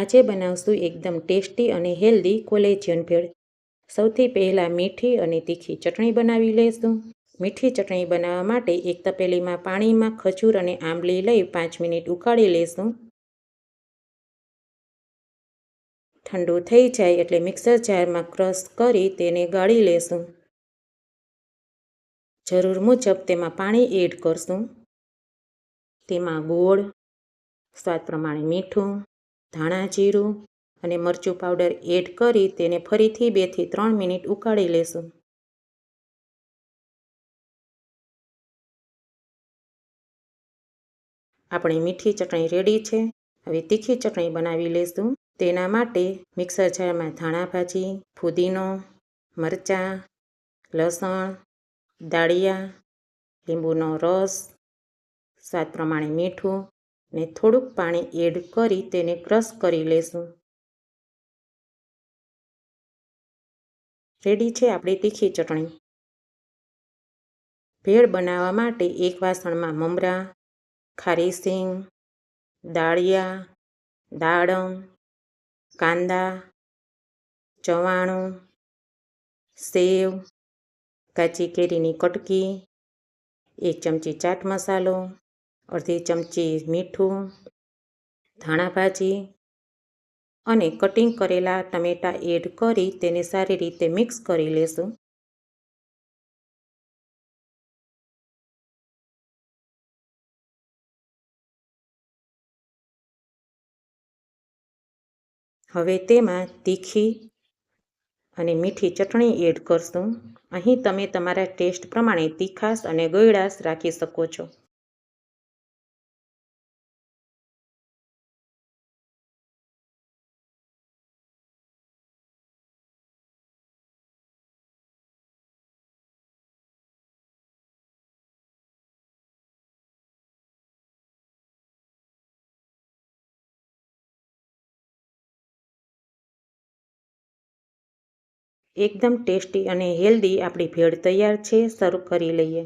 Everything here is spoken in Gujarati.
આજે બનાવશું એકદમ ટેસ્ટી અને હેલ્ધી કોલેજિયન ભેળ. સૌથી પહેલાં મીઠી અને તીખી ચટણી બનાવી લઈશું મીઠી ચટણી બનાવવા માટે એક તપેલીમાં પાણીમાં ખજૂર અને આંબલી લઈ પાંચ મિનિટ ઉકાળી લઈશું ઠંડુ થઈ જાય એટલે મિક્સર જારમાં ક્રશ કરી તેને ગાળી લેશું. જરૂર મુજબ તેમાં પાણી એડ કરશું. તેમાં ગોળ, સ્વાદ પ્રમાણે મીઠું ધાણા, જીરું અને મરચું પાવડર એડ કરી તેને ફરીથી બેથી ત્રણ મિનિટ ઉકાળી લેશું. આપણી મીઠી ચટણી રેડી છે. હવે તીખી ચટણી બનાવી લેશું. તેના માટે મિક્સર જારમાં ધાણા ભાજી, ફુદીનો, મરચાં, લસણ, દાળિયા, લીંબુનો રસ, સ્વાદ પ્રમાણે મીઠું ને થોડુંક પાણી એડ કરી તેને ક્રશ કરી લેશું. રેડી છે આપણી તીખી ચટણી. ભેળ બનાવવા માટે એક વાસણમાં મમરા, ખારી સિંગ, દાળિયા, દાડમ, કાંદા, ચવાણું, સેવ, કાચી કેરીની કટકી, એક ચમચી ચાટ મસાલો અડધી ચમચી મીઠું, ધાણા ભાજી અને કટિંગ કરેલા ટમેટાં એડ કરી તેને સારી રીતે મિક્સ કરી લેશું. હવે તેમાં તીખી અને મીઠી ચટણી એડ કરશું. અહીં તમે તમારા ટેસ્ટ પ્રમાણે તીખાશ અને ગળાશ રાખી શકો છો. એકદમ ટેસ્ટી અને હેલ્ધી આપણી ભેળ તૈયાર છે સર્વ કરી લઈએ.